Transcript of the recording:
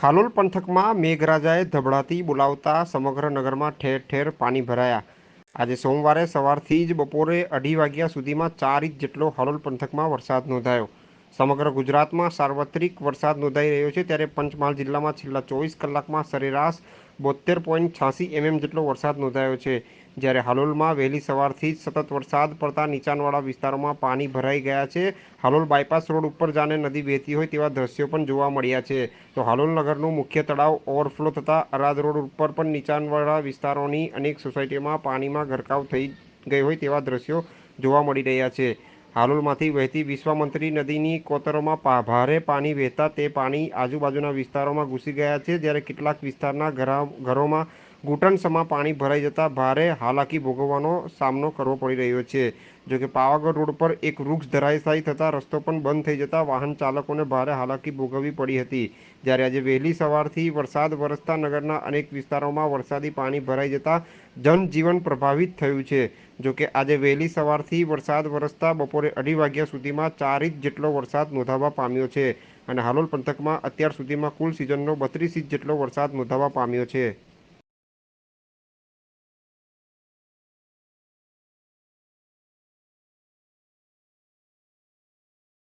હાલોલ પંથકમાં મેઘરાજાએ ધબડાતી બોલાવતા સમગ્ર નગરમાં ઠેર ઠેર પાણી ભરાયા. આજે સોમવારે સવારથી જ બપોરે અઢી વાગ્યા સુધીમાં ચાર ઇંચ જેટલો હાલોલ પંથકમાં વરસાદ નોંધાયો. સમગ્ર ગુજરાતમાં સાર્વત્રિક વરસાદ નોંધાઈ રહ્યો છે ત્યારે પંચમહાલ જિલ્લામાં છેલ્લા ચોવીસ કલાકમાં સરેરાશ બોતેર પોઈન્ટ છ્યાસી એમએમ જેટલો વરસાદ નોંધાયો છે. જ્યારે હાલોલમાં વહેલી સવારથી જ સતત વરસાદ પડતા નીચાણવાળા વિસ્તારોમાં પાણી ભરાઈ ગયા છે. હાલોલ બાયપાસ રોડ ઉપર જાણે નદી વહેતી હોય તેવા દ્રશ્યો પણ જોવા મળ્યા છે. તો હાલોલ નગરનું મુખ્ય તળાવ ઓવરફ્લો થતાં અરાદ રોડ ઉપર પણ નીચાણવાળા વિસ્તારોની અનેક સોસાયટીઓમાં પાણીમાં ગરકાવ થઈ ગઈ હોય તેવા દ્રશ્યો જોવા મળી રહ્યા છે. હાલોલમાંથી વહેતી વિશ્વામંત્રી નદીની કોતરોમાં ભારે પાણી વહેતા તે પાણી આજુબાજુના વિસ્તારોમાં ઘૂસી ગયા છે. જ્યારે કેટલાક વિસ્તારના ઘરા ઘરોમાં ઘૂંટણસમા પાણી ભરાઈ જતાં ભારે હાલાકી ભોગવવાનો સામનો કરવો પડી રહ્યો છે. જોકે પાવાગઢ રોડ પર એક વૃક્ષ ધરાશાયી થતાં રસ્તો પણ બંધ થઈ જતાં વાહન ચાલકોને ભારે હાલાકી ભોગવવી પડી હતી. જ્યારે આજે વહેલી સવારથી વરસાદ વરસતા નગરના અનેક વિસ્તારોમાં વરસાદી પાણી ભરાઈ જતાં જનજીવન પ્રભાવિત થયું છે. જોકે આજે વહેલી સવારથી વરસાદ વરસતા બપોરે અઢી વાગ્યા સુધીમાં ચાર ઇંચ જેટલો વરસાદ નોંધાવા પામ્યો છે. અને હાલોલ પંથકમાં અત્યાર સુધીમાં કુલ સિઝનનો બત્રીસ ઇંચ જેટલો વરસાદ નોંધાવા પામ્યો છે.